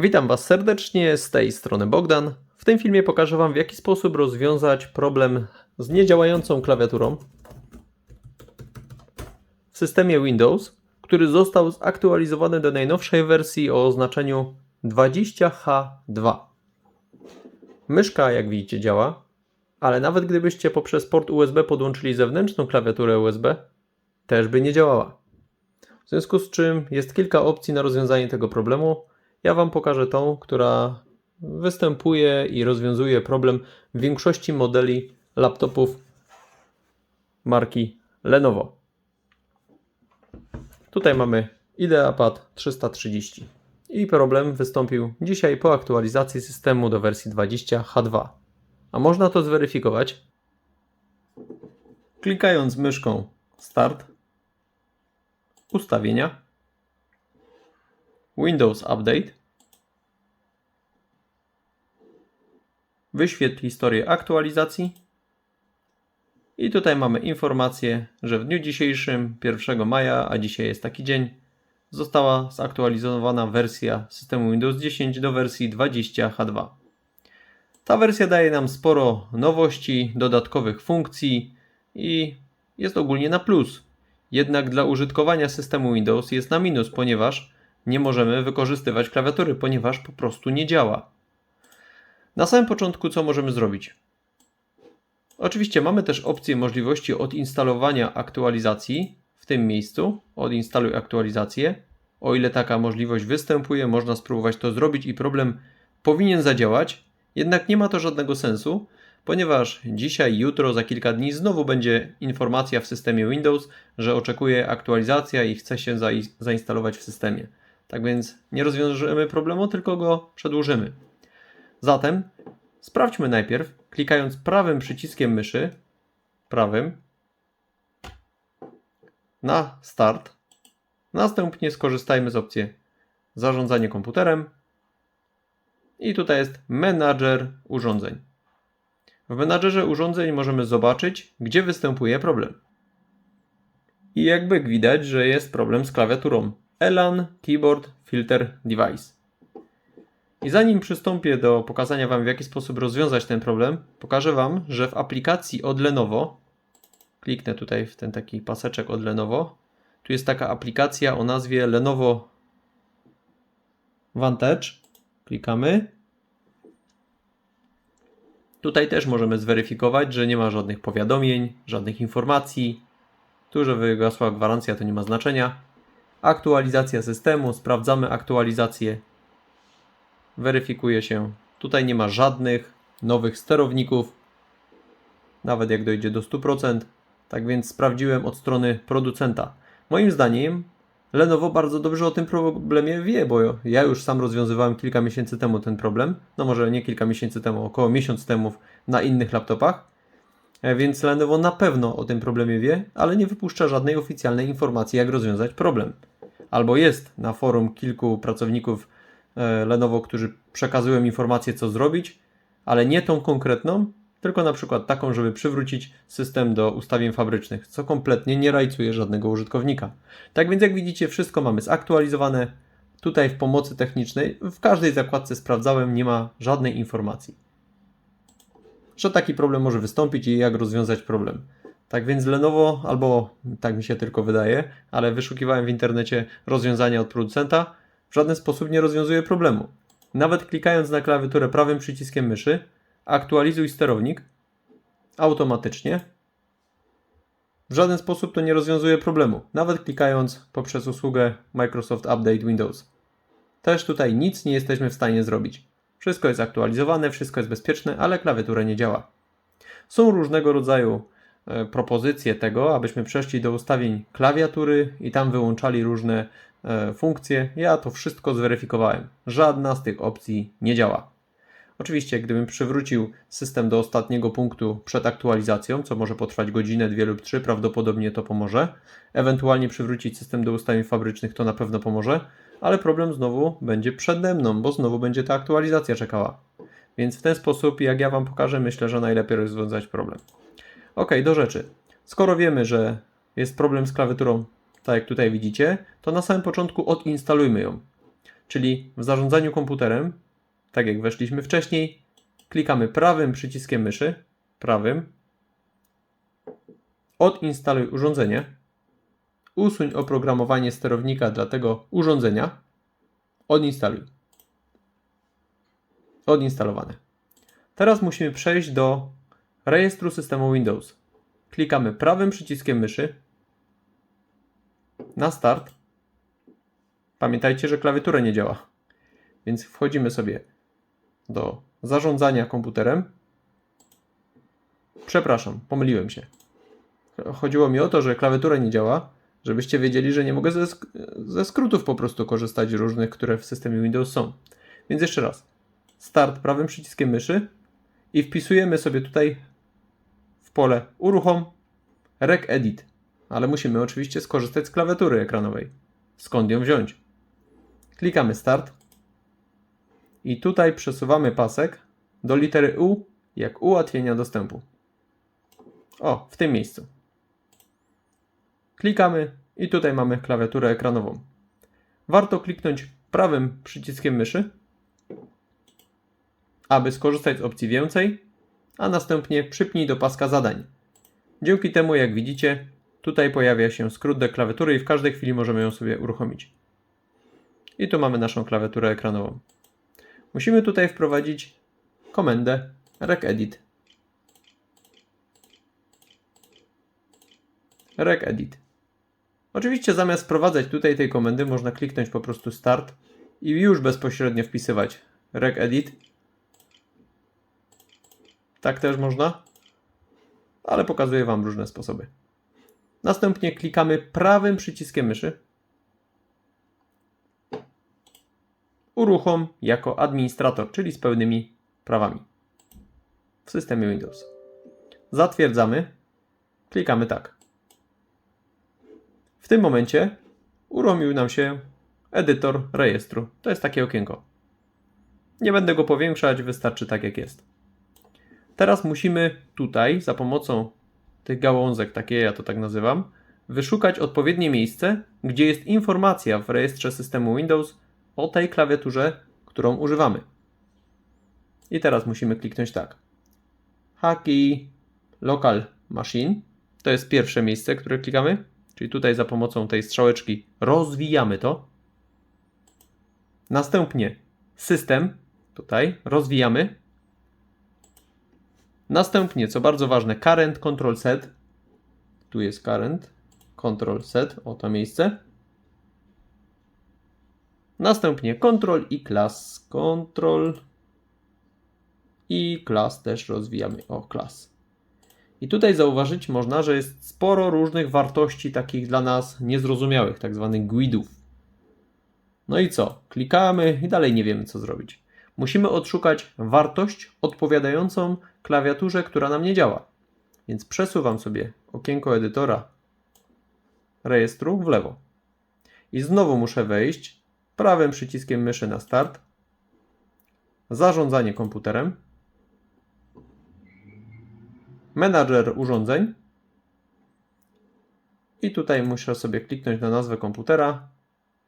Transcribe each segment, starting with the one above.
Witam Was serdecznie, z tej strony Bogdan. W tym filmie pokażę Wam, w jaki sposób rozwiązać problem z niedziałającą klawiaturą w systemie Windows, który został zaktualizowany do najnowszej wersji o oznaczeniu 20H2. Myszka, jak widzicie, działa, ale nawet gdybyście poprzez port USB podłączyli zewnętrzną klawiaturę USB, też by nie działała. W związku z czym jest kilka opcji na rozwiązanie tego problemu. Ja Wam pokażę tą, która występuje i rozwiązuje problem w większości modeli laptopów marki Lenovo. Tutaj mamy IdeaPad 330 i problem wystąpił dzisiaj po aktualizacji systemu do wersji 20H2. A można to zweryfikować klikając myszką Start, Ustawienia, Windows Update, wyświetl historię aktualizacji i tutaj mamy informację, że w dniu dzisiejszym, 1 maja, a dzisiaj jest taki dzień, została zaktualizowana wersja systemu Windows 10 do wersji 20H2. Ta wersja daje nam sporo nowości, dodatkowych funkcji i jest ogólnie na plus. Jednak dla użytkowania systemu Windows jest na minus, ponieważ nie możemy wykorzystywać klawiatury, ponieważ po prostu nie działa. Na samym początku co możemy zrobić? Oczywiście mamy też opcję możliwości odinstalowania aktualizacji w tym miejscu. Odinstaluj aktualizację. O ile taka możliwość występuje, można spróbować to zrobić i problem powinien zadziałać. Jednak nie ma to żadnego sensu, ponieważ dzisiaj, jutro, za kilka dni znowu będzie informacja w systemie Windows, że oczekuje aktualizacja i chce się zai- zainstalować w systemie. Tak więc nie rozwiążemy problemu, tylko go przedłużymy. Zatem sprawdźmy najpierw, klikając prawym przyciskiem myszy, prawym, na start. Następnie skorzystajmy z opcji zarządzanie komputerem i tutaj jest menadżer urządzeń. W menadżerze urządzeń możemy zobaczyć, gdzie występuje problem. I jakby widać, że jest problem z klawiaturą. Elan Keyboard Filter Device. I zanim przystąpię do pokazania Wam, w jaki sposób rozwiązać ten problem, pokażę Wam, że w aplikacji od Lenovo, kliknę tutaj w ten taki paseczek od Lenovo, tu jest taka aplikacja o nazwie Lenovo Vantage. Klikamy. Tutaj też możemy zweryfikować, że nie ma żadnych powiadomień, żadnych informacji. Tu, że wygasła gwarancja, to nie ma znaczenia. Aktualizacja systemu, sprawdzamy aktualizację. Weryfikuje się. Tutaj nie ma żadnych nowych sterowników, nawet jak dojdzie do 100%. Tak więc sprawdziłem od strony producenta. Moim zdaniem Lenovo bardzo dobrze o tym problemie wie, bo ja już sam rozwiązywałem kilka miesięcy temu ten problem. No może nie kilka miesięcy temu, około miesiąc temu na innych laptopach. E, Więc Lenovo na pewno o tym problemie wie, ale nie wypuszcza żadnej oficjalnej informacji, jak rozwiązać problem. Albo jest na forum kilku pracowników e, Lenovo, którzy przekazują informację, co zrobić, ale nie tą konkretną, tylko na przykład taką, żeby przywrócić system do ustawień fabrycznych, co kompletnie nie rajcuje żadnego użytkownika. Tak więc jak widzicie, wszystko mamy zaktualizowane. Tutaj w pomocy technicznej, w każdej zakładce sprawdzałem, nie ma żadnej informacji, że taki problem może wystąpić i jak rozwiązać problem. Tak więc Lenovo, albo tak mi się tylko wydaje, ale wyszukiwałem w internecie rozwiązania od producenta, w żaden sposób nie rozwiązuje problemu. Nawet klikając na klawiaturę prawym przyciskiem myszy, aktualizuj sterownik automatycznie. W żaden sposób to nie rozwiązuje problemu, nawet klikając poprzez usługę Microsoft Update Windows. Też tutaj nic nie jesteśmy w stanie zrobić. Wszystko jest aktualizowane, wszystko jest bezpieczne, ale klawiatura nie działa. Są różnego rodzaju e, propozycje tego, abyśmy przeszli do ustawień klawiatury i tam wyłączali różne e, funkcje. Ja to wszystko zweryfikowałem. Żadna z tych opcji nie działa. Oczywiście, gdybym przywrócił system do ostatniego punktu przed aktualizacją, co może potrwać godzinę, dwie lub trzy, prawdopodobnie to pomoże. Ewentualnie przywrócić system do ustawień fabrycznych, to na pewno pomoże, ale problem znowu będzie przede mną, bo znowu będzie ta aktualizacja czekała. Więc w ten sposób, jak ja Wam pokażę, myślę, że najlepiej rozwiązać problem. Ok, do rzeczy. Skoro wiemy, że jest problem z klawiaturą, tak jak tutaj widzicie, to na samym początku odinstalujmy ją. Czyli w zarządzaniu komputerem, tak jak weszliśmy wcześniej, klikamy prawym przyciskiem myszy, prawym, odinstaluj urządzenie, usuń oprogramowanie sterownika dla tego urządzenia, odinstaluj. Odinstalowane. Teraz musimy przejść do rejestru systemu Windows. Klikamy prawym przyciskiem myszy na start. Pamiętajcie, że klawiatura nie działa. Więc wchodzimy sobie do zarządzania komputerem. Przepraszam, pomyliłem się. Chodziło mi o to, że klawiatura nie działa, żebyście wiedzieli, że nie mogę ze, sk- ze skrótów po prostu korzystać różnych, które w systemie Windows są. Więc jeszcze raz. Start prawym przyciskiem myszy i wpisujemy sobie tutaj w pole uruchom rec edit. Ale musimy oczywiście skorzystać z klawiatury ekranowej. Skąd ją wziąć? Klikamy start i tutaj przesuwamy pasek do litery U jak ułatwienia dostępu. O, w tym miejscu. Klikamy i tutaj mamy klawiaturę ekranową. Warto kliknąć prawym przyciskiem myszy, aby skorzystać z opcji więcej, a następnie przypnij do paska zadań. Dzięki temu, jak widzicie, tutaj pojawia się skrót do klawiatury i w każdej chwili możemy ją sobie uruchomić. I tu mamy naszą klawiaturę ekranową. Musimy tutaj wprowadzić komendę regedit. regedit. Oczywiście zamiast wprowadzać tutaj tej komendy można kliknąć po prostu start i już bezpośrednio wpisywać regedit. Tak też można, ale pokazuję Wam różne sposoby. Następnie klikamy prawym przyciskiem myszy. Uruchom jako administrator, czyli z pełnymi prawami w systemie Windows. Zatwierdzamy. Klikamy tak. W tym momencie uruchomił nam się edytor rejestru. To jest takie okienko. Nie będę go powiększać, wystarczy tak jak jest. Teraz musimy tutaj za pomocą tych gałązek, takie ja to tak nazywam, wyszukać odpowiednie miejsce, gdzie jest informacja w rejestrze systemu Windows o tej klawiaturze, którą używamy. I teraz musimy kliknąć tak. Haki Local Machine to jest pierwsze miejsce, które klikamy. Czyli tutaj za pomocą tej strzałeczki rozwijamy to. Następnie system, tutaj rozwijamy. Następnie, co bardzo ważne, current control set. Tu jest current control set, o to miejsce. Następnie control i class. Control i class też rozwijamy. O, class. I tutaj zauważyć można, że jest sporo różnych wartości takich dla nas niezrozumiałych, tak zwanych guidów. No i co? Klikamy i dalej nie wiemy co zrobić. Musimy odszukać wartość odpowiadającą klawiaturze, która nam nie działa. Więc przesuwam sobie okienko edytora rejestru w lewo. I znowu muszę wejść prawym przyciskiem myszy na start. Zarządzanie komputerem menadżer urządzeń. I tutaj muszę sobie kliknąć na nazwę komputera,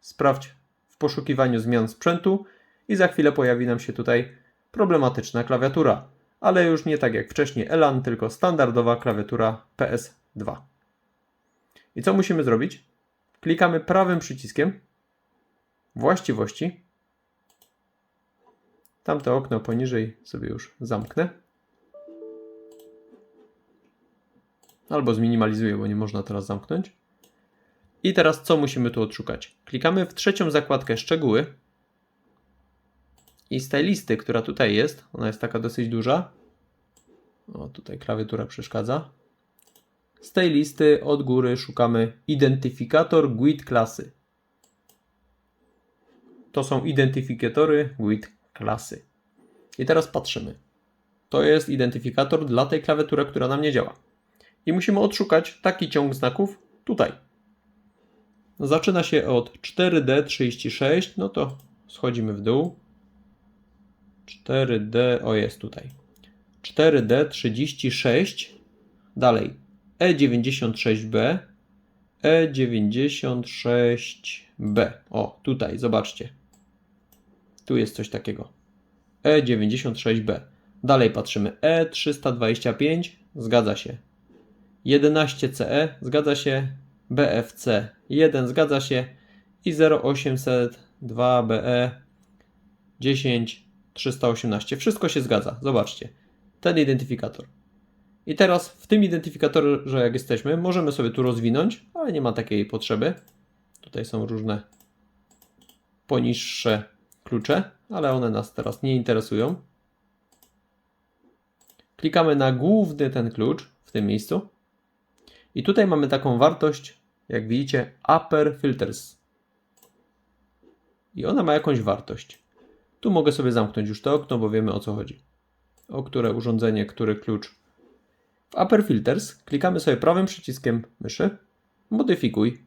sprawdź w poszukiwaniu zmian sprzętu i za chwilę pojawi nam się tutaj problematyczna klawiatura, ale już nie tak jak wcześniej Elan, tylko standardowa klawiatura PS2. I co musimy zrobić? Klikamy prawym przyciskiem właściwości. Tamte okno poniżej sobie już zamknę. Albo zminimalizuję, bo nie można teraz zamknąć. I teraz co musimy tu odszukać? Klikamy w trzecią zakładkę szczegóły. I z tej listy, która tutaj jest, ona jest taka dosyć duża. O, tutaj klawiatura przeszkadza. Z tej listy od góry szukamy identyfikator GUID klasy. To są identyfikatory GUID klasy. I teraz patrzymy. To jest identyfikator dla tej klawiatury, która nam nie działa i musimy odszukać taki ciąg znaków tutaj. Zaczyna się od 4D36, no to schodzimy w dół. 4D, o jest tutaj. 4D36, dalej E96B, E96B. O, tutaj, zobaczcie. Tu jest coś takiego. E96B. Dalej patrzymy. E325 zgadza się. 11CE zgadza się. BFC 1 zgadza się. I 0802BE 10 318. Wszystko się zgadza. Zobaczcie. Ten identyfikator. I teraz w tym identyfikatorze, jak jesteśmy, możemy sobie tu rozwinąć, ale nie ma takiej potrzeby. Tutaj są różne poniższe klucze, ale one nas teraz nie interesują. Klikamy na główny ten klucz w tym miejscu. I tutaj mamy taką wartość, jak widzicie, upper filters. I ona ma jakąś wartość. Tu mogę sobie zamknąć już to okno, bo wiemy o co chodzi. O które urządzenie, który klucz. W Upper Filters klikamy sobie prawym przyciskiem myszy, modyfikuj.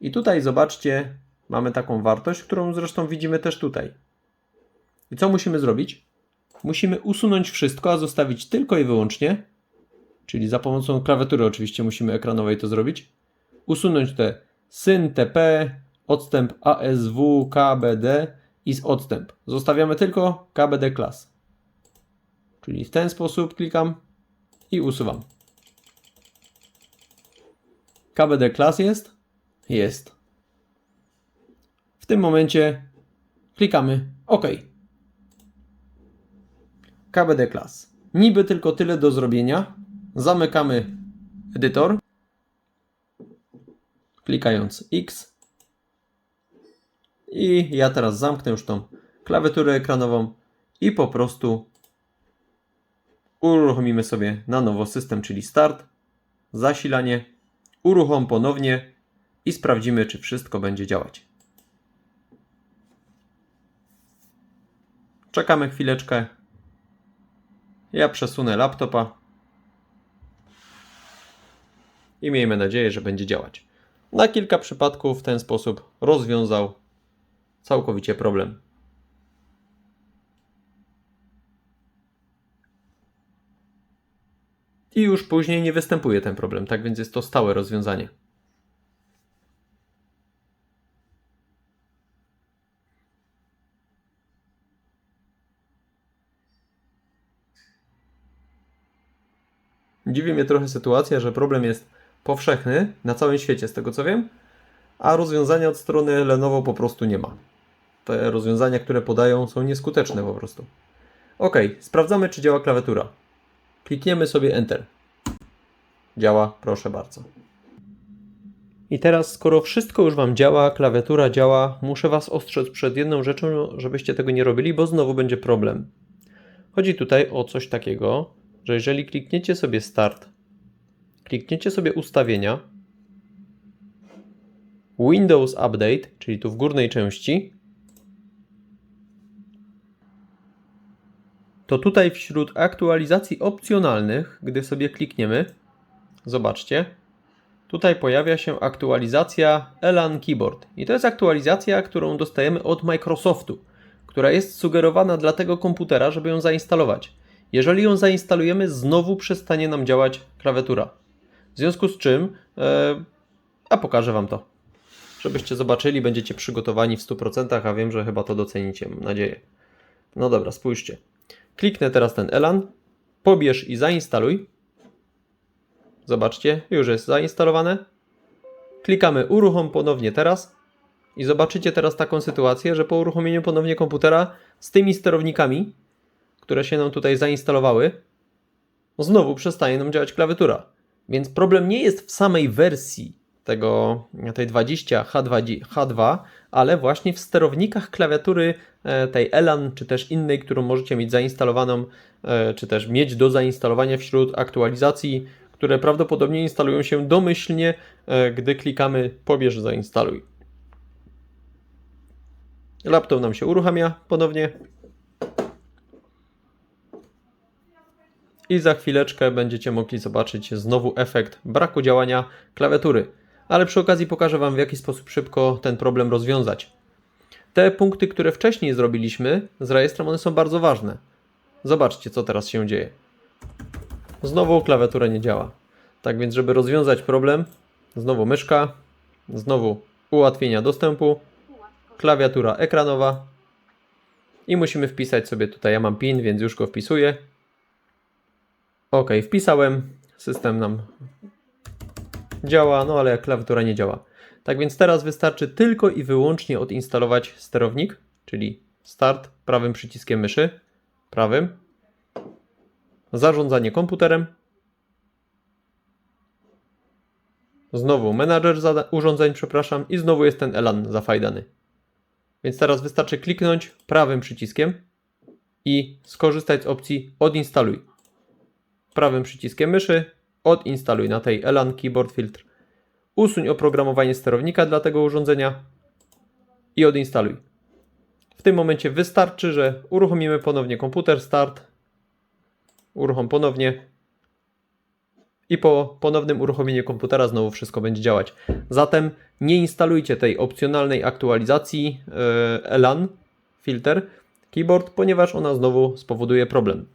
I tutaj zobaczcie, mamy taką wartość, którą zresztą widzimy też tutaj. I co musimy zrobić? Musimy usunąć wszystko, a zostawić tylko i wyłącznie, czyli za pomocą klawiatury oczywiście musimy ekranowej to zrobić, usunąć te syn, tp, odstęp ASW, KBD i z odstęp. Zostawiamy tylko KBD class. Czyli w ten sposób klikam i usuwam. KBD class jest? Jest. W tym momencie klikamy OK. KBD class. Niby tylko tyle do zrobienia. Zamykamy edytor. Klikając X. I ja teraz zamknę już tą klawiaturę ekranową i po prostu uruchomimy sobie na nowo system, czyli start, zasilanie, uruchom ponownie i sprawdzimy, czy wszystko będzie działać. Czekamy chwileczkę. Ja przesunę laptopa i miejmy nadzieję, że będzie działać. Na kilka przypadków w ten sposób rozwiązał całkowicie problem. I już później nie występuje ten problem, tak więc jest to stałe rozwiązanie. Dziwi mnie trochę sytuacja, że problem jest powszechny na całym świecie, z tego co wiem, a rozwiązania od strony Lenovo po prostu nie ma. Te rozwiązania, które podają, są nieskuteczne po prostu. Ok, sprawdzamy, czy działa klawiatura. Klikniemy sobie Enter. Działa, proszę bardzo. I teraz, skoro wszystko już Wam działa, klawiatura działa, muszę Was ostrzec przed jedną rzeczą, żebyście tego nie robili, bo znowu będzie problem. Chodzi tutaj o coś takiego, że jeżeli klikniecie sobie Start, klikniecie sobie Ustawienia, Windows Update, czyli tu w górnej części, to tutaj wśród aktualizacji opcjonalnych, gdy sobie klikniemy, zobaczcie, tutaj pojawia się aktualizacja Elan Keyboard. I to jest aktualizacja, którą dostajemy od Microsoftu, która jest sugerowana dla tego komputera, żeby ją zainstalować. Jeżeli ją zainstalujemy, znowu przestanie nam działać klawiatura. W związku z czym, e, a pokażę Wam to, żebyście zobaczyli, będziecie przygotowani w 100%, a wiem, że chyba to docenicie, mam nadzieję. No dobra, spójrzcie. Kliknę teraz ten Elan, pobierz i zainstaluj. Zobaczcie, już jest zainstalowane. Klikamy uruchom ponownie teraz i zobaczycie teraz taką sytuację, że po uruchomieniu ponownie komputera z tymi sterownikami, które się nam tutaj zainstalowały, znowu przestaje nam działać klawiatura. Więc problem nie jest w samej wersji tego, tej 20 H2, H2, ale właśnie w sterownikach klawiatury e, tej Elan, czy też innej, którą możecie mieć zainstalowaną, e, czy też mieć do zainstalowania wśród aktualizacji, które prawdopodobnie instalują się domyślnie, e, gdy klikamy pobierz zainstaluj. Laptop nam się uruchamia ponownie. I za chwileczkę będziecie mogli zobaczyć znowu efekt braku działania klawiatury ale przy okazji pokażę Wam, w jaki sposób szybko ten problem rozwiązać. Te punkty, które wcześniej zrobiliśmy z rejestrem, one są bardzo ważne. Zobaczcie, co teraz się dzieje. Znowu klawiatura nie działa. Tak więc, żeby rozwiązać problem, znowu myszka, znowu ułatwienia dostępu, klawiatura ekranowa i musimy wpisać sobie tutaj, ja mam PIN, więc już go wpisuję. Ok, wpisałem, system nam działa, no ale klawiatura nie działa. Tak więc teraz wystarczy tylko i wyłącznie odinstalować sterownik, czyli start prawym przyciskiem myszy, prawym, zarządzanie komputerem, znowu menadżer urządzeń, przepraszam, i znowu jest ten elan zafajdany. Więc teraz wystarczy kliknąć prawym przyciskiem i skorzystać z opcji odinstaluj. Prawym przyciskiem myszy odinstaluj na tej Elan Keyboard Filter. Usuń oprogramowanie sterownika dla tego urządzenia i odinstaluj. W tym momencie wystarczy, że uruchomimy ponownie komputer, start, uruchom ponownie i po ponownym uruchomieniu komputera znowu wszystko będzie działać. Zatem nie instalujcie tej opcjonalnej aktualizacji e, Elan Filter Keyboard, ponieważ ona znowu spowoduje problem.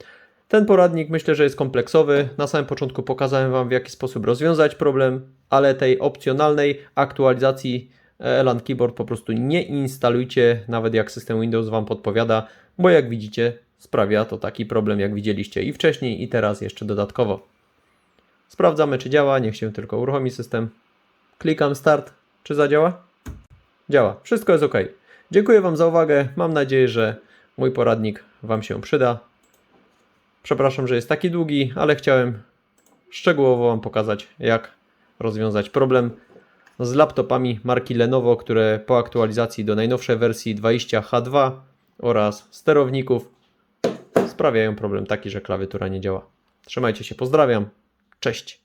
Ten poradnik myślę, że jest kompleksowy. Na samym początku pokazałem Wam, w jaki sposób rozwiązać problem, ale tej opcjonalnej aktualizacji Elan Keyboard po prostu nie instalujcie, nawet jak system Windows Wam podpowiada, bo jak widzicie, sprawia to taki problem, jak widzieliście i wcześniej, i teraz jeszcze dodatkowo. Sprawdzamy, czy działa. Niech się tylko uruchomi system. Klikam start. Czy zadziała? Działa. Wszystko jest ok. Dziękuję Wam za uwagę. Mam nadzieję, że mój poradnik Wam się przyda. Przepraszam, że jest taki długi, ale chciałem szczegółowo Wam pokazać, jak rozwiązać problem z laptopami marki Lenovo, które po aktualizacji do najnowszej wersji 20H2 oraz sterowników sprawiają problem taki, że klawiatura nie działa. Trzymajcie się, pozdrawiam. Cześć.